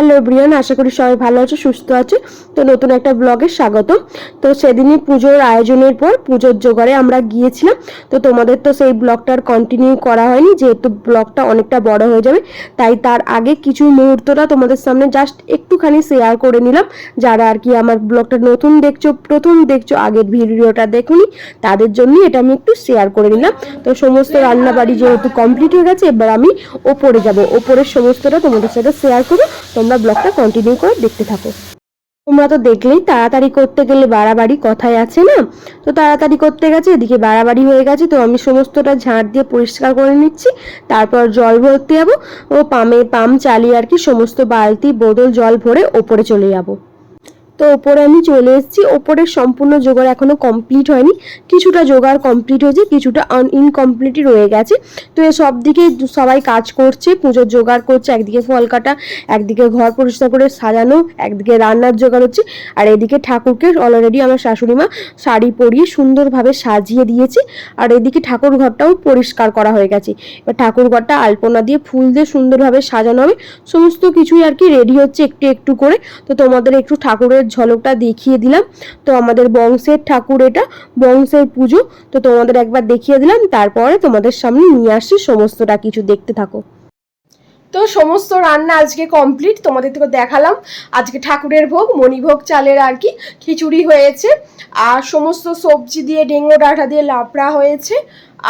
Hello Brian, আশা করি সবাই ভালো আছে, সুস্থ আছে। তো নতুন একটা ব্লগে স্বাগত তো সেদিনই পুজোর আয়োজনের পর পুজোর জোগাড়ে আমরা গিয়েছিলাম। তো তোমাদের তো সেই ব্লগটার কন্টিনিউ করা হয়নি, যেহেতু ব্লগটা অনেকটা বড় হয়ে যাবে। তাই তার আগে কিছু মুহূর্তটা তোমাদের সামনে জাস্ট একটুখানি শেয়ার করে নিলাম। যারা আর কি আমার ব্লগটা নতুন দেখছ, প্রথম দেখছ, আগের ভিডিওটা দেখুনি, তাদের জন্য এটা আমি একটু শেয়ার করে নিলাম। তো সমস্ত রান্নাবাড়ি যেহেতু কমপ্লিট হয়ে গেছে, এবার আমি ওপরে যাব। ওপরের সমস্তটা তোমাদের সাথে শেয়ার করব। তোমরা ব্লগটা কন্টিনিউ করে দেখতে থাকো। তোমরা তো দেখলেই তাড়াতাড়ি করতে গেলে বাড়াবাড়ি কথায় আছে না? তো তাড়াতাড়ি করতে গেছে, এদিকে বাড়াবাড়ি হয়ে গেছে, তো আমি সমস্তটা ঝাঁট দিয়ে পরিষ্কার করে নিচ্ছি, তারপর জল ভরতে যাব, ও পামে পাম চালিয়ে আর কি সমস্ত বালতি, বোতল, জল ভরে ওপরে চলে যাব। তো ওপরে আমি চলে এসেছি। ওপরের সম্পূর্ণ জোগাড় এখনও কমপ্লিট হয়নি। কিছুটা জোগাড় কমপ্লিট হয়েছে, কিছুটা ইনকমপ্লিটই রয়ে গেছে। তো সব দিকে সবাই কাজ করছে, পুজোর জোগাড় করছে, একদিকে ফল কাটা, একদিকে ঘর পরিষ্কার করে সাজানো, একদিকে রান্নার জোগাড় হচ্ছে। আর এদিকে ঠাকুরকে অলরেডি আমার শাশুড়ি মা শাড়ি পরিয়ে সুন্দরভাবে সাজিয়ে দিয়েছে। আর এদিকে ঠাকুর ঘরটাও পরিষ্কার করা হয়ে গেছে। এবার ঠাকুর ঘরটা আলপনা দিয়ে ফুল দিয়ে সুন্দরভাবে সাজানো হবে। সমস্ত কিছুই আর কি রেডি হচ্ছে একটু একটু করে। তো তোমাদের একটু ঠাকুরের ঝলকটা দেখিয়ে দিলাম। তো আমাদের বংশের ঠাকুর এটা, বংশের পুজো। তো তোমাদের একবার দেখিয়ে দিলাম, তারপরে তোমাদের সামনে নিয়ে আসি সমস্তটা কিছু দেখতে থাকো। তো সমস্ত রান্না আজকে কমপ্লিট তোমাদের থেকে দেখালাম। আজকে ঠাকুরের ভোগ, মণিভোগ চালের আর কি খিচুড়ি হয়েছে। আর সমস্ত সবজি দিয়ে, ডেঙ্গো ডাঁটা দিয়ে লাবড়া হয়েছে।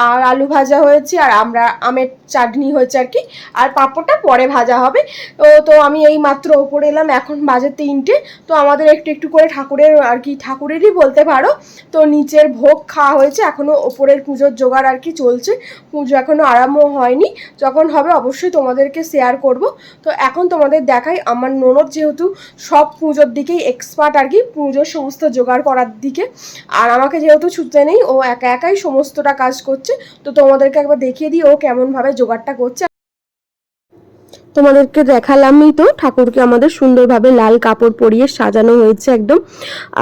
আর আলু ভাজা হয়েছে, আর আমরা আমের চাটনি হয়েছে আর কি। আর পাঁপড়টা পরে ভাজা হবে। তো তো আমি এই মাত্র ওপরে এলাম, এখন বাজে তিনটে। তো আমাদের একটু একটু করে ঠাকুরের আর কি, ঠাকুরেরই বলতে পারো। তো নিচের ভোগ খাওয়া হয়েছে এখনও ওপরের পুজোর জোগাড় আর কি চলছে। পুজো এখনও আরম্ভ হয়নি। যখন হবে অবশ্যই তোমাদেরকে শেয়ার করব। তো এখন তোমাদের দেখাই, আমার ননদ যেহেতু সব পুজোর দিকেই এক্সপার্ট আর কি, পুজোর সমস্ত জোগাড় করার দিকে। আর আমাকে যেহেতু ছুটতে নেই, ও একা একাই সমস্তটা কাজ করছে। তো তোমাদেরকে একবার দেখিয়ে দিই ও কেমনভাবে জোগাড়টা করছে। তোমাদেরকে দেখালামই তো, ঠাকুরকে আমাদের সুন্দরভাবে লাল কাপড় পরিয়ে সাজানো হয়েছে একদম।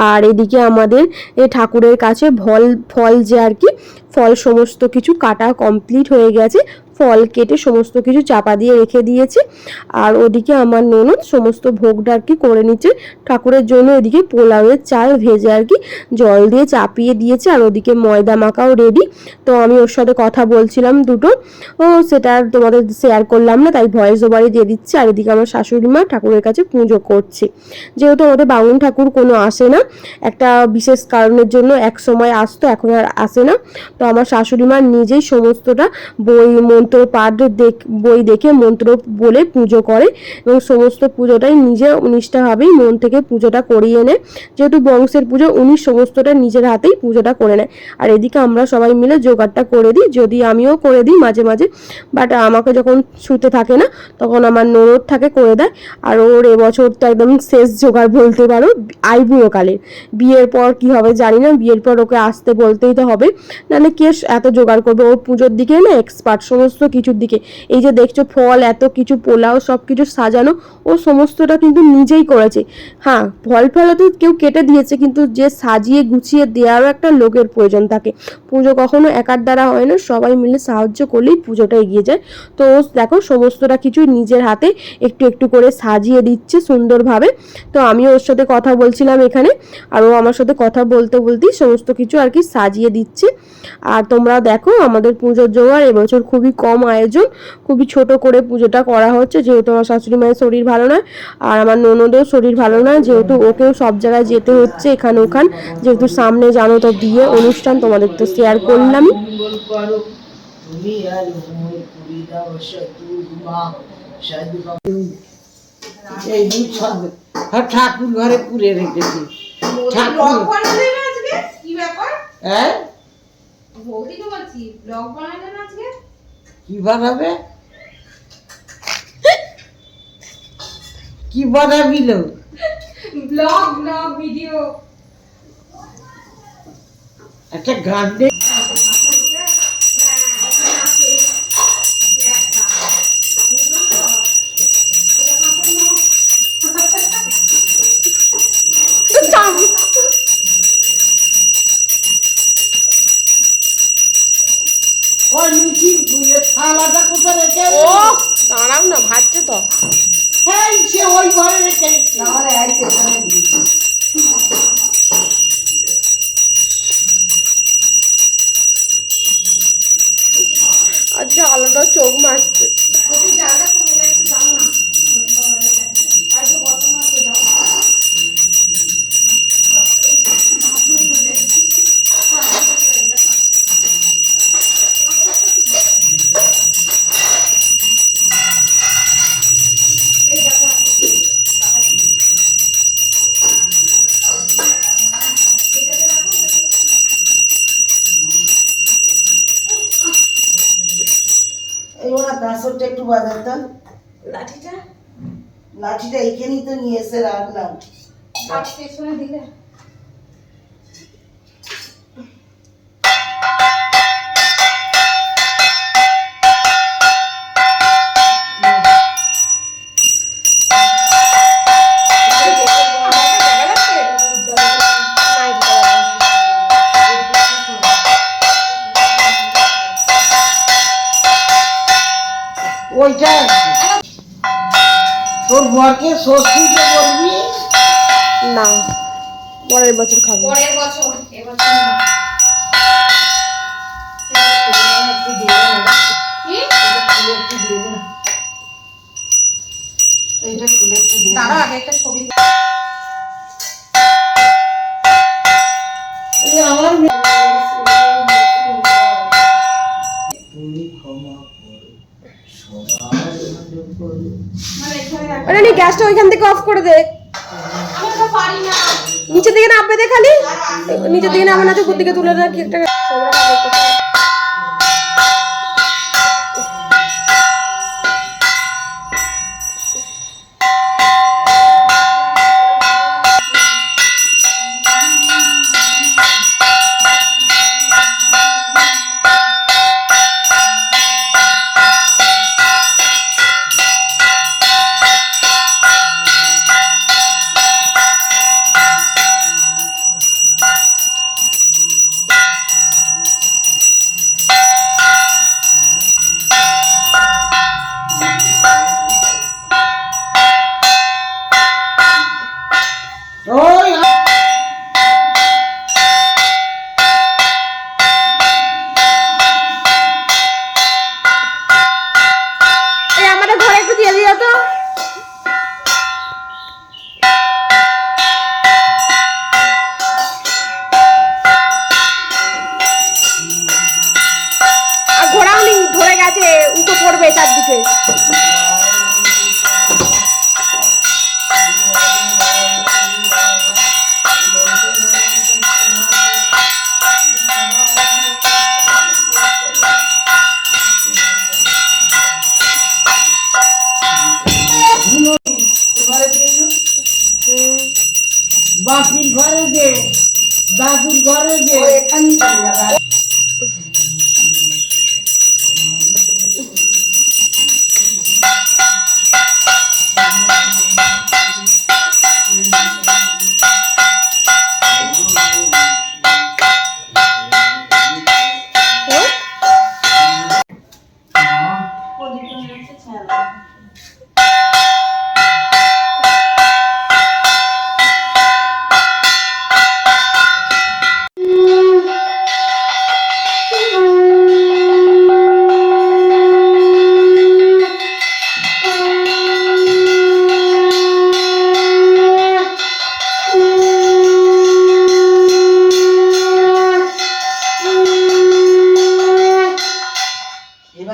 আর এদিকে আমাদের এ ঠাকুরের কাছে ফল ফল যে আর কি, ফল সমস্ত কিছু কাটা কমপ্লিট হয়ে গেছে। ফল কেটে সমস্ত কিছু চাপা দিয়ে রেখে দিয়েছে। আর ওদিকে আমার ননদ সমস্ত ভোগটা আর কি করে নিচ্ছে। ঠাকুরের জন্য ওদিকে পোলাওয়ের চাল ভেজে আর কি জল দিয়ে চাপিয়ে দিয়েছে। আর ওদিকে ময়দা মাখাও রেডি তো আমি ওর সাথে কথা বলছিলাম দুটো। ও সেটা আর তোমাদের শেয়ার করলাম না, তাই ভয়েস ওভারে দিয়ে দিচ্ছে। আর এদিকে আমার শাশুড়ি মা ঠাকুরের কাছে পুজো করছে। যেহেতু আমাদের বামুন ঠাকুর কোনো আসে না, একটা বিশেষ কারণের জন্য এক সময় আসতো, এখন আর আসে না। তো আমার শাশুড়ি মা নিজেই সমস্তটা বই মন্ত্র পাঠ দেখ, বই দেখে মন্ত্র বলে পুজো করে এবং সমস্ত পুজোটাই নিজে নিষ্ঠাভাবেই মন থেকে পুজোটা করিয়ে নেয়। যেহেতু বংশের পুজো, উনি সমস্তটা নিজের হাতেই পুজোটা করে নেয়। আর এদিকে আমরা সবাই মিলে জোগাড়টা করে দিই, যদি আমিও করে দিই মাঝে মাঝে। বাট আমাকে যখন ছুতে থাকে না, তখন আমার ননদ থাকে করে দেয়। আর ওর এবছর তো একদম শেষ জোগাড় বলতে পারো আইবুড়ো কালে বিয়ের পর কি হবে জানি না, বিয়ের পর ওকে আসতে বলতেই তো হবে। নাহলে কে এত জোগাড় করবে? ও পুজোর দিকে না এক্সপার্ট সমস্ত কিছুর দিকে। এই যে দেখছ ফল, এত কিছু, পোলাও, সব কিছু সাজানো, ও সমস্তটা কিন্তু নিজেই করেছে। হ্যাঁ ফল ফল তো কেউ কেটে দিয়েছে, কিন্তু যে সাজিয়ে গুছিয়ে দেওয়ারও একটা লোকের প্রয়োজন থাকে। পুজো কখনো একার দ্বারা হয় না, সবাই মিলে সাহায্য করলেই পুজোটা এগিয়ে যায়। তো দেখো, সমস্তটা কিছু নিজের হাতে একটু একটু করে সাজিয়ে দিচ্ছে সুন্দরভাবে। তো আমি ওর সাথে কথা বলছিলাম এখানে, আর ও আমার সাথে কথা বলতে বলতেই সমস্ত কিছু আর কি সাজিয়ে দিচ্ছে। আর তোমরা দেখো, আমাদের পুজোর জোগাড় এবছর খুবই কম আয়োজন। খুবই ছোট করে পুজোটা করা হচ্ছে যেহেতু আমার শাশুড়ি মায়ের শরীর ভালো নয় আর আমার ননদেরও শরীর ভালো নয় যেহেতু ওকেও সব জায়গায় যেতে হচ্ছে এখানে ওখান। যেহেতু সামনে জানো তো বিয়ে অনুষ্ঠান তোমাদের তো শেয়ার করলামই মঙ্গল করো তুমি আর মোর পুরি দাও সতুমা সাধু এই দুই ছন্দ হ্যাঁ ঠাকুর ঘরে পুরে রেখেছি। ঠাকুর না হ্যাঁ? বৌদি তো বলছি ব্লগ না আজকে? কি বানাবে কি বানাবি লো ব্লগ ব্লগ ভিডিও একটা গান দে। আসরটা তো লাঠিটা? লাঠিটা এখানেই তো নিয়ে এসে রাখলাম। লাঠিটা পেছনে দিলে? বছর খাব। পরের বছর এবছর না। কি? এইটা খুলে একটু দে। দাঁড়াও আগে একটা ছবি আমার গ্যাসটা ওইখান থেকে অফ করে দে। আমি তো পারি না। নিচের দিকে আপবে দেখালি? নিচের দিকে না তো উপর দিকে তুলে রাখি একটা।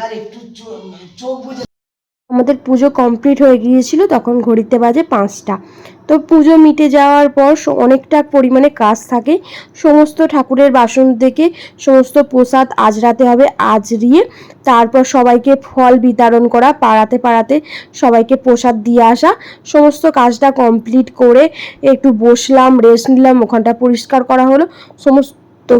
এবার একটু চোখ বুঝে আমাদের পুজো কমপ্লিট হয়ে গিয়েছিল, তখন ঘড়িতে বাজে পাঁচটা। তো পুজো মিটে যাওয়ার পর অনেকটা পরিমাণে কাজ থাকে। সমস্ত ঠাকুরের বাসন থেকে সমস্ত প্রসাদ আজরাতে হবে আজরিয়ে তারপর সবাইকে ফল বিতরণ করা, পাড়াতে পাড়াতে সবাইকে প্রসাদ দিয়ে আসা। সমস্ত কাজটা কমপ্লিট করে একটু বসলাম রেস্ট নিলাম, ওখানটা পরিষ্কার করা হলো। সমস্ত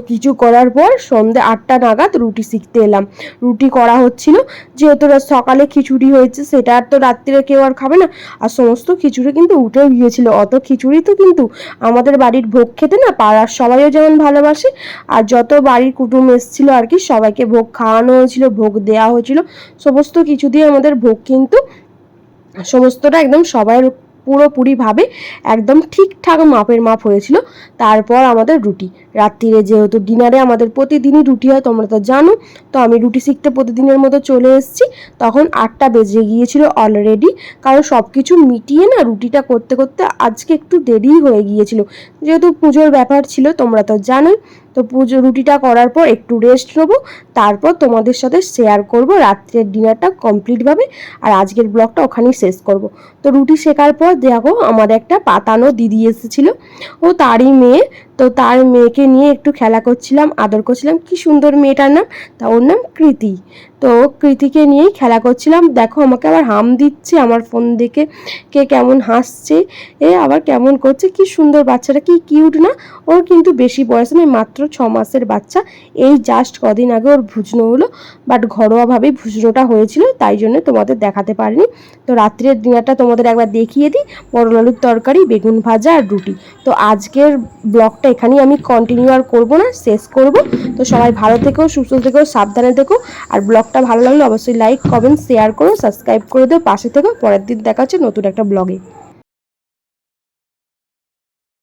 কিছু করার পর সন্ধে আটটা নাগাদ রুটি শিখতে এলাম। রুটি করা হচ্ছিল, যেহেতু সকালে খিচুড়ি হয়েছে, সেটা আর তো রাত্রিরে কেউ আর খাবে না। আর সমস্ত খিচুড়ি কিন্তু উঠেও গিয়েছিল, অত খিচুড়ি তো কিন্তু আমাদের বাড়ির ভোগ খেতে না পাড়ার সবাইও যেমন ভালোবাসে, আর যত বাড়ির কুটুম এসেছিল আর কি, সবাইকে ভোগ খাওয়ানো হয়েছিল, ভোগ দেওয়া হয়েছিল, সমস্ত কিছু দিয়ে আমাদের ভোগ কিন্তু সমস্তটা একদম সবাইয়ের পুরোপুরিভাবে একদম ঠিকঠাক মাপের মাপ হয়েছিল, তারপর আমাদের রুটি। রাত্রিরে যেহেতু ডিনারে আমাদের প্রতিদিনই রুটি হয়, তোমরা তো জানো। তো আমি রুটি শিখতে প্রতিদিনের মতো চলে এসেছি। তখন আটটা বেজে গিয়েছিল অলরেডি কারণ সব কিছু মিটিয়ে না রুটিটা করতে করতে আজকে একটু দেরি হয়ে গিয়েছিল। যেহেতু পুজোর ব্যাপার ছিল, তোমরা তো জানোই। তো পুজো, রুটিটা করার পর একটু রেস্ট নেব। তারপর তোমাদের সাথে শেয়ার করব রাত্রের ডিনারটা কমপ্লিটভাবে আর আজকের ব্লগটা ওখানেই শেষ করব। তো রুটি শেখার পর দেখো আমার একটা পাতানো দিদি এসেছিল। ও তারই মেয়ে তো তার মেয়েকে নিয়ে একটু খেলা করছিলাম, আদর করছিলাম। কি সুন্দর মেয়েটার নাম? তা ওর নাম কৃতি। তো কৃতিকে নিয়েই খেলা করছিলাম। দেখো, আমাকে আবার হাম দিচ্ছে আমার ফোন দেখে। কে কেমন হাসছে, এ আবার কেমন করছে, কি সুন্দর বাচ্চাটা, কি কিউট না? ওর কিন্তু বেশি বয়স নয়, মাত্র ছ মাসের বাচ্চা। এই জাস্ট কদিন আগে ওর ভুজনো হলো বাট ঘরোয়াভাবেই ভুজনোটা হয়েছিল, তাই জন্য তোমাদের দেখাতে পারিনি। তো রাত্রের ডিনারটা তোমাদের একবার দেখিয়ে দিই। পরোল আলুর তরকারি, বেগুন ভাজা আর রুটি। তো আজকের ব্লগটা এখানেই আমি কন্টিনিউ আর করব না, শেষ করব। তো সবাই ভালো থেকো, সুস্থ থেকো, সাবধানে থেকো। আর ব্লগটা ভালো লাগলে অবশ্যই লাইক কমেন্ট শেয়ার করো সাবস্ক্রাইব করে দিও। পাশে থেকে পরের দিন দেখাচ্ছে নতুন একটা ব্লগে।